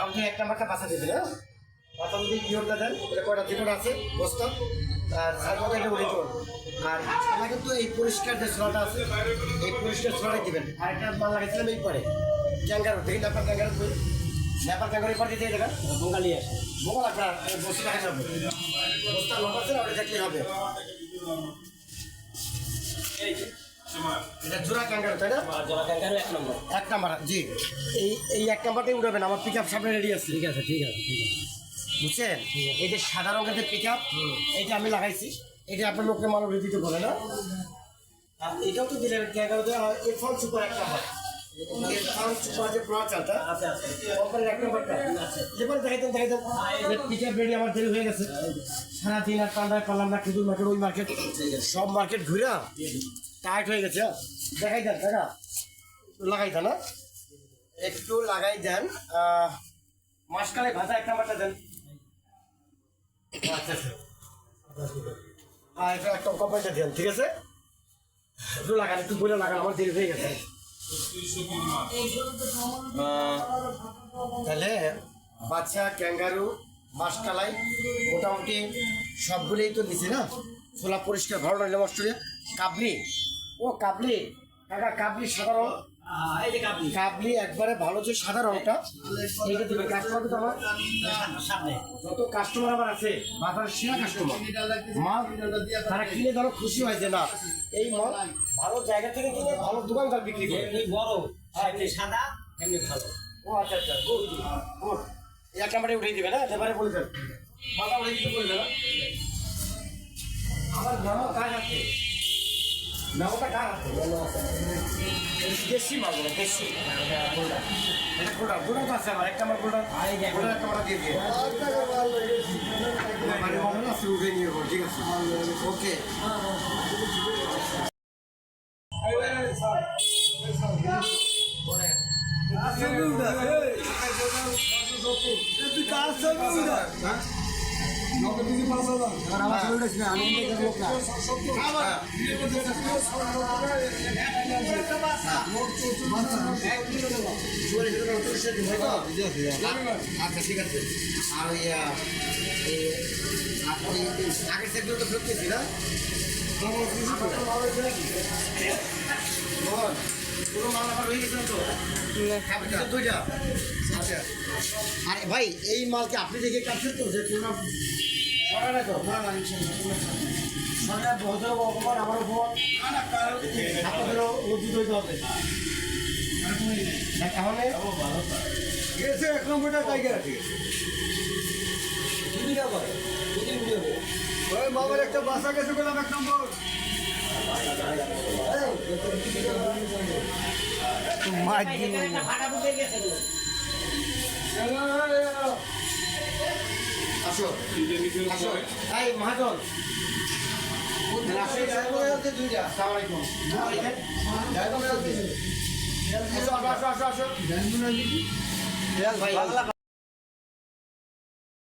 আপনি এক নাম্বারটা বাসা দিবেন হ্যাঁ বাসা যদি ইয়রটা দেন এটা কয়টা ত্রিপুরা আছে বস্তা আর সাইকেলটা এটা উঠে আর ছোলা কিন্তু এই পরিষ্কার যে। ছোলাটা আছে এই পরিষ্কার ছোলাটাই দিবেন আর একটা মাল লাগাইছিলাম এই পরে ক্যাঙ্গারু দেখি নেপাল ক্যাঙ্গারু নেপাল ক্যাঙ্গারু পরে দিয়ে দেবেন বঙ্গালি আসে বঙ্গাল আপনার বস্তা দেখা যাবে বস্তা লম্বা আছে ওটা দেখলে হবে এটা জোড়া ক্যাঙ্গারু তাই না? এক নাম্বার। জি। এই এই এক নাম্বারটাই উঠাবেন আমার পিক আপ সামনে রেডি আছে। ঠিক আছে ঠিক আছে ঠিক আছে। বুঝছেন? এই যে সাদা রঙের যে পিক আপ এইটা আমি লাগাইছি। এটা আপনার লোককে মানব দিতে বলে না? আর এটাও তো দিলেন সুপার এক নাম্বার। সুপার এক হয়ে গেছে। সারাদিন আর পারলাম না খেজুর মার্কেট ওই মার্কেট সব মার্কেট ঘুরা। টাইট হয়ে গেছে হ্যাঁ? দেখাই দেন দেখা। লাগাই দেন হ্যাঁ? একটু লাগাই দেন আহ, মাসকালে ভাজা এক নাম্বারটা দেন। আচ্ছা আর এটা একটা কোম্পানিটা দেন ঠিক আছে? একটু লাগান একটু বলে লাগান আমার দেরি হয়ে গেছে। তাহলে বাচ্চা ক্যাঙ্গারু মাসকালাই মোটামুটি সবগুলোই তো নিছে না? ছোলা পরিষ্কার ভালো লাগলে মস্টুরিয়া কাবলি। ও কাবলি। কাকা কাবলি সাধারণ। কাবলি। একবারে ভালো যে সাদা রংটা এইটা দিবে কাস্টমার তো আমার সামনে। যত কাস্টমার আমার আছে বাজারের সেরা কাস্টমার মাল তারা কিনে ধরো খুশি হয় যে না এই মাল ভালো জায়গা থেকে কিনে ভালো দোকান দোকানদার বিক্রি করে। বড় সাদা এমনি ভালো। ও আচ্ছা আচ্ছা গুড গুড এক নাম্বারে উঠিয়ে দিবে না? এবারে বলে দেন। মাথা উঠিয়ে দিতে বলে দেন। আমার নামও কাজ আছে। নামটা কার আছে দেশি বলে দেশি গোটা গোটা তো আছে আমার একটা আমার গোটা গোটা একটা আমার দিয়ে দিয়ে উঠে নিয়ে ঠিক আছে ওকে আচ্ছা ঠিক আছে আর আপনি আগের সেগুলো তো ফেরত না আরে ভাই, এই মালকে আপনি দেখে কাটছেন তো যে কোনো সরা না তো সরকার বহুদের অপমান আমার অপমান আপনাদেরও লজ্জিত হইতে হবে তাহলে গেছে এক নম্বরটা জায়গা আছে ওই বাবার একটা বাসা গেছে বললাম এক নম্বর আসো। আসো। এই মহাজন। আসো আসো আসো আসো। ভাই।